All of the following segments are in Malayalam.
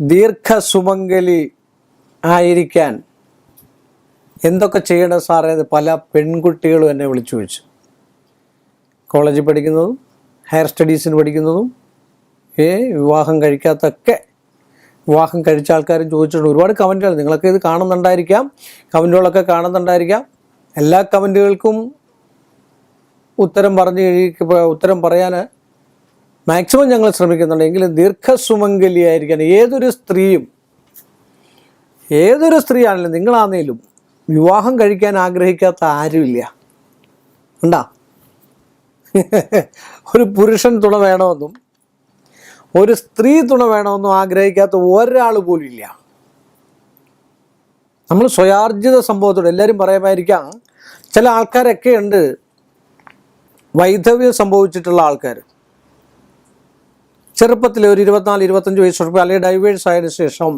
ദീർഘസുമംഗലി ആയിരിക്കാൻ എന്തൊക്കെ ചെയ്യണം സാറേ എന്ന് പല പെൺകുട്ടികളും എന്നെ വിളിച്ചു ചോദിച്ചു. കോളേജിൽ പഠിക്കുന്നതും ഹയർ സ്റ്റഡീസിന് പഠിക്കുന്നതും ഏ വിവാഹം കഴിക്കാത്തൊക്കെ വിവാഹം കഴിച്ച ആൾക്കാരും ചോദിച്ചിട്ടുണ്ട്. ഒരുപാട് കമന്റുകൾ. നിങ്ങളൊക്കെ ഇത് കാണുന്നുണ്ടായിരിക്കാം. കമന്റുകളൊക്കെ കാണുന്നുണ്ടായിരിക്കാം. എല്ലാ കമന്റുകൾക്കും ഉത്തരം പറഞ്ഞു ഉത്തരം പറയാൻ മാക്സിമം ഞങ്ങൾ ശ്രമിക്കുന്നുണ്ട്. എങ്കിലും ദീർഘസുമംഗലിയായിരിക്കാൻ ഏതൊരു സ്ത്രീയും ഏതൊരു സ്ത്രീയാണെങ്കിലും നിങ്ങളാണെങ്കിലും വിവാഹം കഴിക്കാൻ ആഗ്രഹിക്കാത്ത ആരുമില്ല. ഉണ്ടാ ഒരു പുരുഷൻ തുണ വേണമെന്നും ഒരു സ്ത്രീ തുണ വേണമെന്നും ആഗ്രഹിക്കാത്ത ഒരാൾ പോലും ഇല്ല. നമ്മൾ സ്വയാർജിത സംഭവത്തോട് എല്ലാവരും പറയുമായിരിക്കാം ചില ആൾക്കാരൊക്കെ ഉണ്ട് വൈധവ്യം സംഭവിച്ചിട്ടുള്ള ആൾക്കാർ ചെറുപ്പത്തിൽ ഒരു ഇരുപത്തിനാല് ഇരുപത്തഞ്ച് വയസ്സ് ഉറപ്പ് അല്ലെങ്കിൽ ഡൈവേഴ്സ് ആയതിനു ശേഷം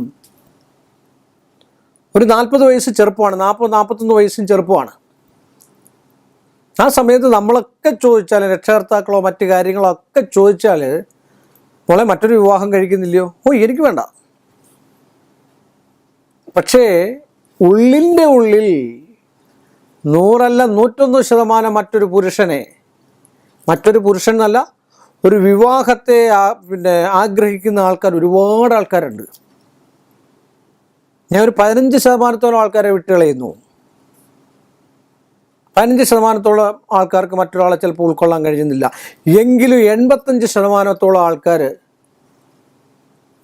ഒരു നാൽപ്പത് വയസ്സ് ചെറുപ്പമാണ് നാൽപ്പത് നാൽപ്പത്തൊന്ന് വയസ്സും ചെറുപ്പമാണ്. ആ സമയത്ത് നമ്മളൊക്കെ ചോദിച്ചാൽ രക്ഷകർത്താക്കളോ മറ്റു കാര്യങ്ങളോ ഒക്കെ ചോദിച്ചാൽ മോളെ മറ്റൊരു വിവാഹം കഴിക്കുന്നില്ലയോ? ഓ എനിക്ക് വേണ്ട. പക്ഷേ ഉള്ളിന്റെ ഉള്ളിൽ നൂറല്ല നൂറ്റൊന്ന് ശതമാനം മറ്റൊരു പുരുഷനെ മറ്റൊരു പുരുഷൻ എന്നല്ല ഒരു വിവാഹത്തെ പിന്നെ ആഗ്രഹിക്കുന്ന ആൾക്കാർ ഒരുപാട് ആൾക്കാരുണ്ട്. ഞാൻ ഒരു പതിനഞ്ച് ശതമാനത്തോളം ആൾക്കാരെ വിട്ടുകളയുന്നു. പതിനഞ്ച് ശതമാനത്തോളം ആൾക്കാർക്ക് മറ്റൊരാളെ ചിലപ്പോൾ ഉൾക്കൊള്ളാൻ കഴിയുന്നില്ല. എങ്കിലും എൺപത്തഞ്ച് ശതമാനത്തോളം ആൾക്കാർ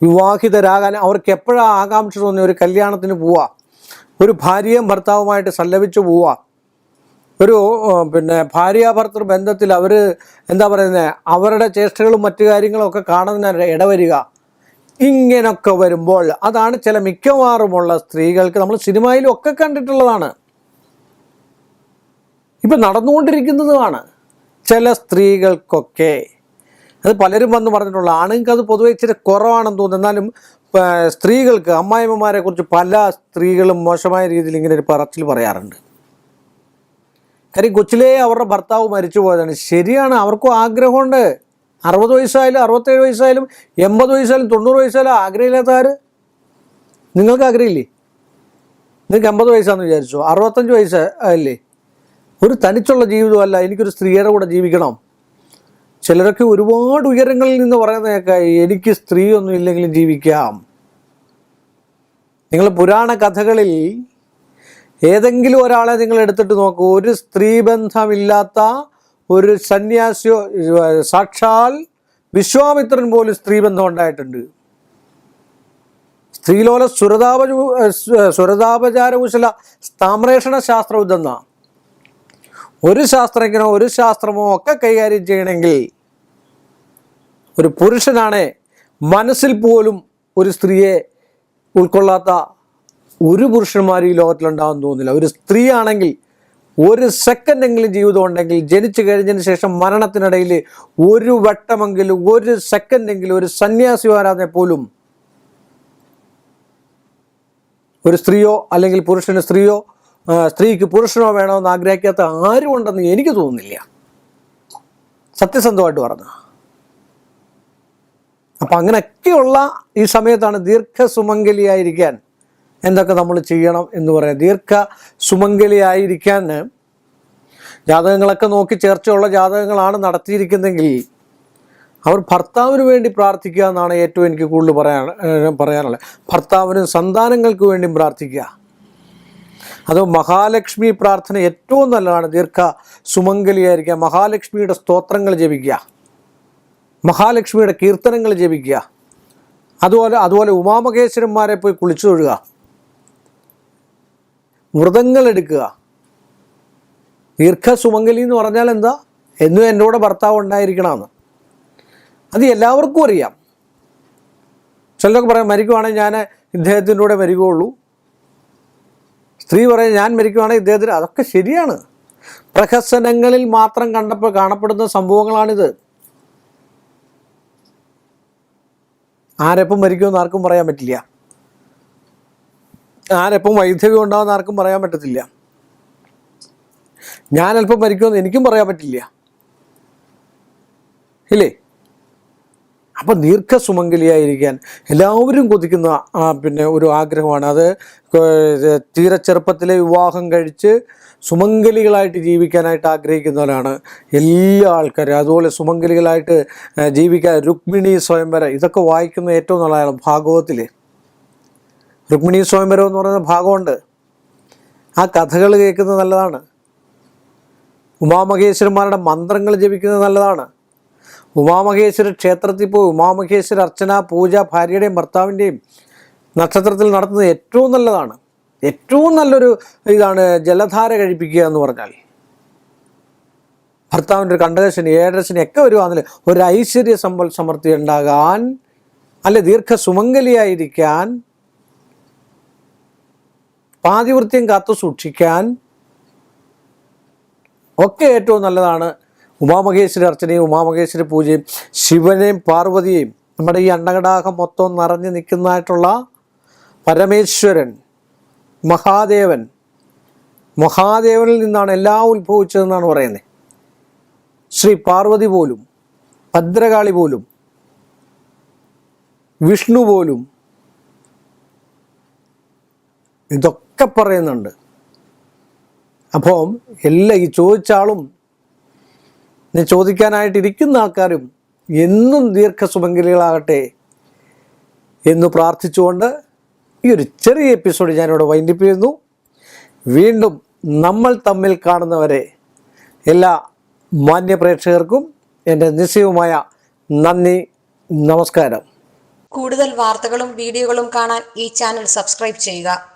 വിവാഹിതരാകാൻ അവർക്ക് എപ്പോഴാണ് ആകാംക്ഷ തോന്നി ഒരു കല്യാണത്തിന് പോവാ ഒരു ഭാര്യയും ഭർത്താവുമായിട്ട് സല്ലപിച്ചു പോവുക ഒരു പിന്നെ ഭാര്യാഭർത്തൃ ബന്ധത്തിൽ അവർ എന്താ പറയുന്നത് അവരുടെ ചേഷ്ടകളും മറ്റു കാര്യങ്ങളും ഒക്കെ കാണുന്നതിന് ഇടവരിക. ഇങ്ങനൊക്കെ വരുമ്പോൾ അതാണ് ചില മിക്കവാറുമുള്ള സ്ത്രീകൾക്ക് നമ്മൾ സിനിമയിലും ഒക്കെ കണ്ടിട്ടുള്ളതാണ്. ഇപ്പം നടന്നുകൊണ്ടിരിക്കുന്നതുമാണ് ചില സ്ത്രീകൾക്കൊക്കെ. അത് പലരും വന്ന് പറഞ്ഞിട്ടുള്ള ആണുങ്ങൾക്ക് അത് പൊതുവെ ഇച്ചിരി കുറവാണെന്ന് തോന്നുന്നു. എന്നാലും സ്ത്രീകൾക്ക് അമ്മായിമ്മമാരെ കുറിച്ച് പല സ്ത്രീകളും മോശമായ രീതിയിൽ ഇങ്ങനെ ഒരു പറച്ചിൽ പറയാറുണ്ട്. കാര്യം കൊച്ചിലേ അവരുടെ ഭർത്താവ് മരിച്ചു പോയതാണ്. ശരിയാണ് അവർക്കും ആഗ്രഹമുണ്ട്. അറുപത് വയസ്സായാലും അറുപത്തേഴ് വയസ്സായാലും എൺപത് വയസ്സായാലും തൊണ്ണൂറ് വയസ്സായാലും ആഗ്രഹമില്ലാത്ത ആര്? നിങ്ങൾക്ക് ആഗ്രഹമില്ലേ? നിങ്ങൾക്ക് എൺപത് വയസ്സാണെന്ന് വിചാരിച്ചു? അറുപത്തഞ്ച് വയസ്സ് അല്ലേ? ഒരു തനിച്ചുള്ള ജീവിതമല്ല എനിക്കൊരു സ്ത്രീയുടെ കൂടെ ജീവിക്കണം. ചിലരൊക്കെ ഒരുപാട് ഉയരങ്ങളിൽ നിന്ന് പറയുന്നതൊക്കെ എനിക്ക് സ്ത്രീയൊന്നും ഇല്ലെങ്കിലും ജീവിക്കാം. നിങ്ങൾ പുരാണ കഥകളിൽ ഏതെങ്കിലും ഒരാളെ നിങ്ങൾ എടുത്തിട്ട് നോക്കൂ. ഒരു സ്ത്രീ സ്ത്രീബന്ധമില്ലാത്ത ഒരു സന്യാസിയോ സാക്ഷാൽ വിശ്വാമിത്രൻ പോലും സ്ത്രീ ബന്ധം ഉണ്ടായിട്ടുണ്ട്. സ്ത്രീലോല സുരതാപ സുരതാപചാരകുശല താമ്രേഷണ ശാസ്ത്രവിദ്യെന്ന ഒരു ശാസ്ത്രജ്ഞനോ ഒരു ശാസ്ത്രമോ ഒക്കെ കൈകാര്യം ചെയ്യണമെങ്കിൽ ഒരു പുരുഷനാണ് മനസ്സിൽ പോലും ഒരു സ്ത്രീയെ ഉൾക്കൊള്ളാത്ത ഒരു പുരുഷന്മാരും ഈ ലോകത്തിലുണ്ടാകുമെന്ന് തോന്നുന്നില്ല ഒരു സ്ത്രീ ആണെങ്കിൽ ഒരു സെക്കൻഡെങ്കിലും ജീവിതം ഉണ്ടെങ്കിൽ ജനിച്ചു കഴിഞ്ഞതിന് ശേഷം മരണത്തിനിടയിൽ ഒരു വട്ടമെങ്കിലും ഒരു സെക്കൻഡ് എങ്കിലും ഒരു സന്യാസി വരാതെ പോലും ഒരു സ്ത്രീയോ അല്ലെങ്കിൽ പുരുഷന് സ്ത്രീയോ സ്ത്രീക്ക് പുരുഷനോ വേണമെന്ന് ആഗ്രഹിക്കാത്ത ആരും ഉണ്ടെന്ന് എനിക്ക് തോന്നുന്നില്ല. സത്യസന്ധമായിട്ട് പറഞ്ഞു. അപ്പം അങ്ങനെയൊക്കെയുള്ള ഈ സമയത്താണ് ദീർഘസുമംഗലിയായിരിക്കാൻ എന്തൊക്കെ നമ്മൾ ചെയ്യണം എന്ന് പറയാം ദീർഘ സുമംഗലിയായിരിക്കാൻ ജാതകങ്ങളൊക്കെ നോക്കി ചേർച്ചയുള്ള ജാതകങ്ങളാണ് നടത്തിയിരിക്കുന്നതെങ്കിൽ അവർ ഭർത്താവിന് വേണ്ടി പ്രാർത്ഥിക്കുക എന്നാണ് ഏറ്റവും എനിക്ക് കൂടുതൽ പറയാൻ പറയാനുള്ളത്. ഭർത്താവിനും സന്താനങ്ങൾക്ക് വേണ്ടിയും പ്രാർത്ഥിക്കുക. അത് മഹാലക്ഷ്മി പ്രാർത്ഥന ഏറ്റവും നല്ലതാണ്. ദീർഘ സുമംഗലിയായിരിക്കുക. മഹാലക്ഷ്മിയുടെ സ്തോത്രങ്ങൾ ജപിക്കുക. മഹാലക്ഷ്മിയുടെ കീർത്തനങ്ങൾ ജപിക്കുക. അതുപോലെ അതുപോലെ ഉമാമകേശ്വരന്മാരെ പോയി കുളിച്ചു തൊഴുക. വ്രതങ്ങൾ എടുക്കുക. ദീർഘസുമംഗലി എന്ന് പറഞ്ഞാൽ എന്താ? എന്നും കൂടെ ഭർത്താവ് ഉണ്ടായിരിക്കണമെന്ന്. അത് എല്ലാവർക്കും അറിയാം. ചിലരൊക്കെ പറയാം മരിക്കുവാണെങ്കിൽ ഞാൻ ഇദ്ദേഹത്തിന്റെ കൂടെ മരിക്കുകയുള്ളൂ. സ്ത്രീ പറയും ഞാൻ മരിക്കുവാണെങ്കിൽ ഇദ്ദേഹത്തിന്. അതൊക്കെ ശരിയാണ്. പ്രഹസനങ്ങളിൽ മാത്രം കണ്ടപ്പോൾ കാണപ്പെടുന്ന സംഭവങ്ങളാണിത്. ആരെപ്പം മരിക്കുമെന്ന് ആർക്കും പറയാൻ പറ്റില്ല. ആരെപ്പം വൈദ്യവ്യം ഉണ്ടാവുന്ന ആർക്കും പറയാൻ പറ്റത്തില്ല. ഞാൻ അല്പം മരിക്കുമെന്ന് എനിക്കും പറയാൻ പറ്റില്ല. ഇല്ലേ? അപ്പം ദീർഘസുമംഗലിയായിരിക്കാൻ എല്ലാവരും കൊതിക്കുന്ന പിന്നെ ഒരു ആഗ്രഹമാണ്. അത് തീരെ ചെറുപ്പത്തിലെ വിവാഹം കഴിച്ച് സുമംഗലികളായിട്ട് ജീവിക്കാനായിട്ട് ആഗ്രഹിക്കുന്നവരാണ് എല്ലാ ആൾക്കാരും. അതുപോലെ സുമംഗലികളായിട്ട് ജീവിക്കാൻ രുക്മിണി സ്വയംവര ഇതൊക്കെ വായിക്കുന്ന ഏറ്റവും നല്ലതാണ് ഭാഗവത്തിൽ രുക്മിണി സ്വയംവരം എന്ന് പറയുന്ന ഭാഗമുണ്ട്. ആ കഥകൾ കേൾക്കുന്നത് നല്ലതാണ്. ഉമാമഹേശ്വരന്മാരുടെ മന്ത്രങ്ങൾ ജപിക്കുന്നത് നല്ലതാണ്. ഉമാമഹേശ്വര ക്ഷേത്രത്തിൽ പോയി ഉമാമഹേശ്വര അർച്ചന പൂജ ഭാര്യയുടെയും ഭർത്താവിന്റെയും നക്ഷത്രത്തിൽ നടത്തുന്നത് ഏറ്റവും നല്ലതാണ്. ഏറ്റവും നല്ലൊരു ഇതാണ് ജലധാര കഴിപ്പിക്കുക എന്ന് പറഞ്ഞാൽ. ഭർത്താവിന്റെ ഒരു കണ്ടകശനി ഏഴരശനി ഒക്കെ വരുവാന്നില്ല ഒരു ഐശ്വര്യ സമ്പൽ സമൃദ്ധി ഉണ്ടാകാൻ അല്ലെ ദീർഘ സുമംഗലിയായിരിക്കാൻ പാതിവൃത്യം കാത്തു സൂക്ഷിക്കാൻ ഒക്കെ ഏറ്റവും നല്ലതാണ്. ഉമാമഹേശ്വരി അർച്ചനയും ഉമാമഹേശ്വരി പൂജയും ശിവനെയും പാർവതിയെയും നമ്മുടെ ഈ അണ്ടകടാഹം മൊത്തം നിറഞ്ഞു നിൽക്കുന്നതായിട്ടുള്ള പരമേശ്വരൻ മഹാദേവൻ മഹാദേവനിൽ നിന്നാണ് എല്ലാം ഉത്ഭവിച്ചതെന്നാണ് പറയുന്നത്. ശ്രീ പാർവതി പോലും ഭദ്രകാളി പോലും വിഷ്ണു പോലും ഇതൊക്കെ പറയുന്നുണ്ട്. അപ്പോൾ എല്ലാ ഈ ചോദിച്ച ആളും ചോദിക്കാനായിട്ടിരിക്കുന്ന ആൾക്കാരും എന്നും ദീർഘസുമംഗലികളാകട്ടെ എന്ന് പ്രാർത്ഥിച്ചുകൊണ്ട് ഈ ഒരു ചെറിയ എപ്പിസോഡ് ഞാനിവിടെ വൈൻഡപ്പ് ചെയ്യുന്നു. വീണ്ടും നമ്മൾ തമ്മിൽ കാണുന്നവരെ എല്ലാ മാന്യപ്രേക്ഷകർക്കും എന്റെ നിശ്ചയവുമായ നന്ദി നമസ്കാരം. കൂടുതൽ വാർത്തകളും വീഡിയോകളും കാണാൻ ഈ ചാനൽ സബ്സ്ക്രൈബ് ചെയ്യുക.